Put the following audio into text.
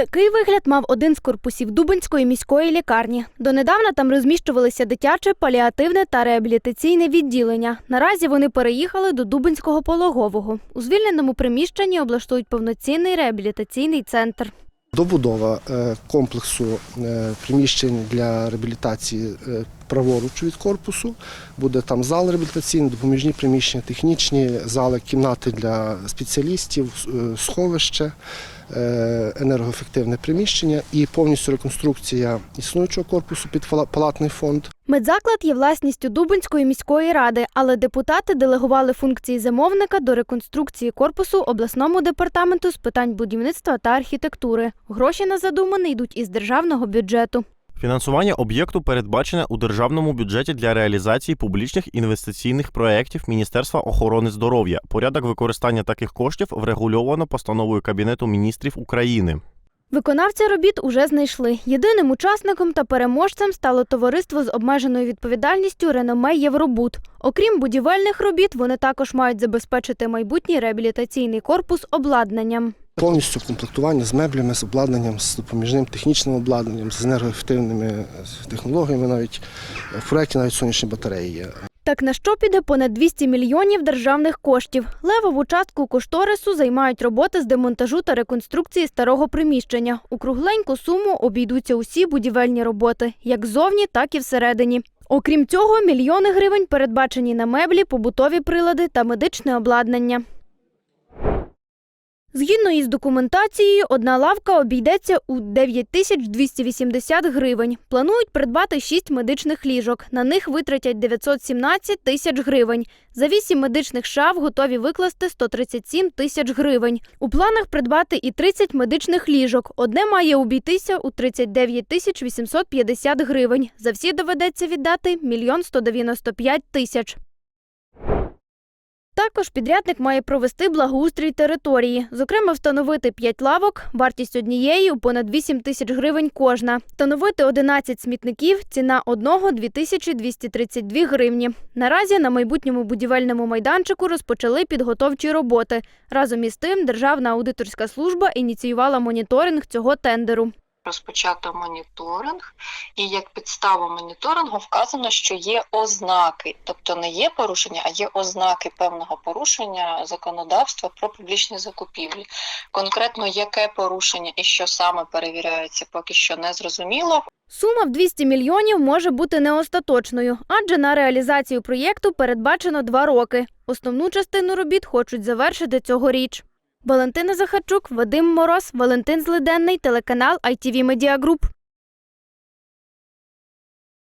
Такий вигляд мав один з корпусів Дубинської міської лікарні. Донедавна там розміщувалися дитяче, паліативне та реабілітаційне відділення. Наразі вони переїхали до Дубинського пологового. У звільненому приміщенні облаштують повноцінний реабілітаційний центр. Добудова е, комплексу е, приміщень для реабілітації е, праворуч від корпусу. Буде там зал реабілітаційний, допоміжні приміщення, технічні зали, кімнати для спеціалістів, е, сховище, е, енергоефективне приміщення і повністю реконструкція існуючого корпусу під палатний фонд. Медзаклад є власністю Дубинської міської ради, але депутати делегували функції замовника до реконструкції корпусу обласному департаменту з питань будівництва та архітектури. Гроші на задумане йдуть із державного бюджету. Фінансування об'єкту передбачене у державному бюджеті для реалізації публічних інвестиційних проєктів Міністерства охорони здоров'я. Порядок використання таких коштів врегульовано постановою Кабінету міністрів України. Виконавця робіт уже знайшли. Єдиним учасником та переможцем стало товариство з обмеженою відповідальністю Реноме Євробуд. Окрім будівельних робіт, вони також мають забезпечити майбутній реабілітаційний корпус обладнанням. Повністю комплектування з меблями, з обладнанням, з допоміжним технічним обладнанням, з енергоефективними технологіями, навіть в проєкті навіть сонячні батареї є. Так на що піде понад 200 мільйонів державних коштів. Левову частку кошторису займають роботи з демонтажу та реконструкції старого приміщення. У кругленьку суму обійдуться усі будівельні роботи, як ззовні, так і всередині. Окрім цього, мільйони гривень передбачені на меблі, побутові прилади та медичне обладнання. Згідно із документацією, одна лавка обійдеться у 9280 гривень. Планують придбати 6 медичних ліжок. На них витратять 917 тисяч гривень. За 8 медичних шаф готові викласти 137 тисяч гривень. У планах придбати і 30 медичних ліжок. Одне має обійтися у 39 тисяч 850 гривень. За всі доведеться віддати мільйон 195 тисяч. Також підрядник має провести благоустрій території, зокрема, встановити 5 лавок, вартість однієї у понад 8 тисяч гривень кожна, встановити 11 смітників, ціна одного 2232 гривні. Наразі на майбутньому будівельному майданчику розпочали підготовчі роботи. Разом із тим, Державна аудиторська служба ініціювала моніторинг цього тендеру. Розпочато моніторинг, і як підстава моніторингу вказано, що є ознаки, тобто не є порушення, а є ознаки певного порушення законодавства про публічні закупівлі. Конкретно яке порушення і що саме перевіряється, поки що не зрозуміло. Сума в 200 мільйонів може бути не остаточною, адже на реалізацію проєкту передбачено два роки. Основну частину робіт хочуть завершити цьогоріч. Валентина Захарчук, Вадим Мороз, Валентин Злиденний, телеканал ITV Media Group.